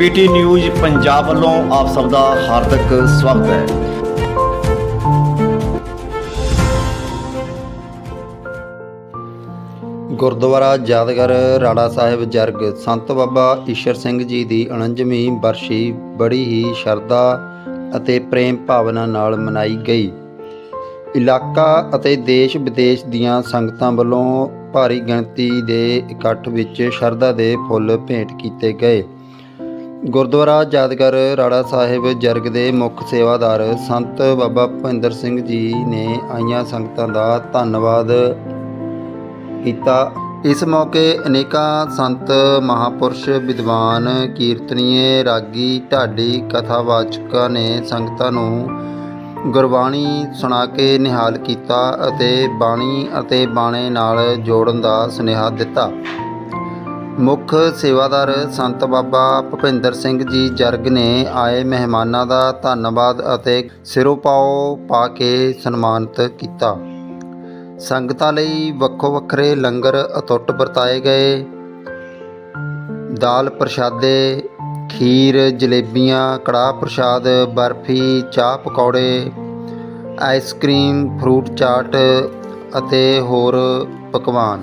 PT news Punjab ਵੱਲੋਂ ਆਪ ਸਭ ਦਾ ਹਾਰਦਿਕ ਸਵਾਗਤ ਹੈ। ਗੁਰਦੁਆਰਾ ਯਾਦਗਾਰ ਰਾੜਾ ਸਾਹਿਬ ਜਰਗ ਸੰਤ ਬਾਬਾ ਈਸ਼ਰ ਸਿੰਘ ਜੀ ਦੀ 49ਵੀਂ ਬਰਸ਼ੀ ਬੜੀ ਹੀ ਸ਼ਰਧਾ ਅਤੇ ਪ੍ਰੇਮ ਭਾਵਨਾ ਨਾਲ ਮਨਾਈ ਗਈ। ਇਲਾਕਾ ਅਤੇ ਦੇਸ਼ ਵਿਦੇਸ਼ ਦੀਆਂ ਸੰਗਤਾਂ ਵੱਲੋਂ ਭਾਰੀ ਗਿਣਤੀ ਦੇ ਇਕੱਠ ਵਿੱਚ ਸ਼ਰਧਾ ਦੇ ਫੁੱਲ ਭੇਂਟ ਕੀਤੇ ਗਏ। ਗੁਰਦੁਆਰਾ ਯਾਦਗਾਰ ਰਾੜਾ ਸਾਹਿਬ ਜਰਗ ਦੇ ਮੁੱਖ ਸੇਵਾਦਾਰ ਸੰਤ ਬਾਬਾ ਭੁਪਿੰਦਰ ਸਿੰਘ ਜੀ ਨੇ ਆਈਆਂ ਸੰਗਤਾਂ ਦਾ ਧੰਨਵਾਦ ਕੀਤਾ। ਇਸ ਮੌਕੇ ਅਨੇਕਾਂ ਸੰਤ, ਮਹਾਪੁਰਸ਼, ਵਿਦਵਾਨ, ਕੀਰਤਨੀਏ, ਰਾਗੀ, ਢਾਡੀ, ਕਥਾਵਾਚਕਾਂ ਨੇ ਸੰਗਤਾਂ ਨੂੰ ਗੁਰਬਾਣੀ ਸੁਣਾ ਕੇ ਨਿਹਾਲ ਕੀਤਾ ਅਤੇ ਬਾਣੀ ਅਤੇ ਬਾਣੇ ਨਾਲ ਜੋੜਨ ਦਾ ਸੁਨੇਹਾ ਦਿੱਤਾ। ਮੁੱਖ ਸੇਵਾਦਾਰ ਸੰਤ ਬਾਬਾ ਭੁਪਿੰਦਰ ਸਿੰਘ ਜੀ ਜਰਗ ਨੇ ਆਏ ਮਹਿਮਾਨਾਂ ਦਾ ਧੰਨਵਾਦ ਅਤੇ ਸਿਰੋਂ ਪਾਓ ਪਾ ਕੇ ਸਨਮਾਨਿਤ ਕੀਤਾ। ਸੰਗਤਾਂ ਲਈ ਵੱਖੋ ਵੱਖਰੇ ਲੰਗਰ ਅਤੁੱਟ ਵਰਤਾਏ ਗਏ। ਦਾਲ ਪ੍ਰਸ਼ਾਦੇ, ਖੀਰ, ਜਲੇਬੀਆਂ, ਕੜਾਹ ਪ੍ਰਸ਼ਾਦ, ਬਰਫੀ, ਚਾਹ ਪਕੌੜੇ, ਆਈਸਕ੍ਰੀਮ, ਫਰੂਟ ਚਾਟ ਅਤੇ ਹੋਰ ਪਕਵਾਨ।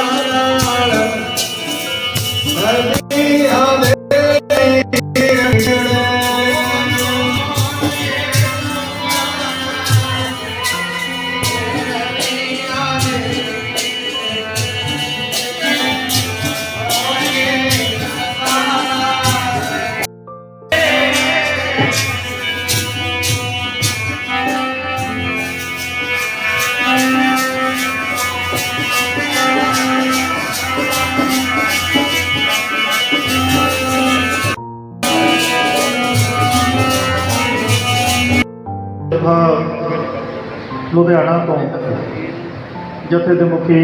ਲੁਧਿਆਣਾ ਤੋਂ ਜਥੇ ਦੇ ਮੁਖੀ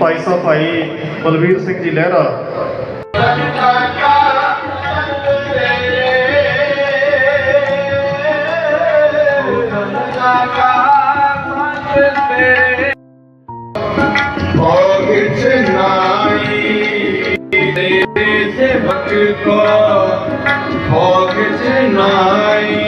ਭਾਈ ਸਾਹਿਬ ਭਾਈ ਬਲਵੀਰ ਸਿੰਘ ਜੀ ਲਹਿਰਾ। ਔਰ ਕਿਛ ਨਾਈ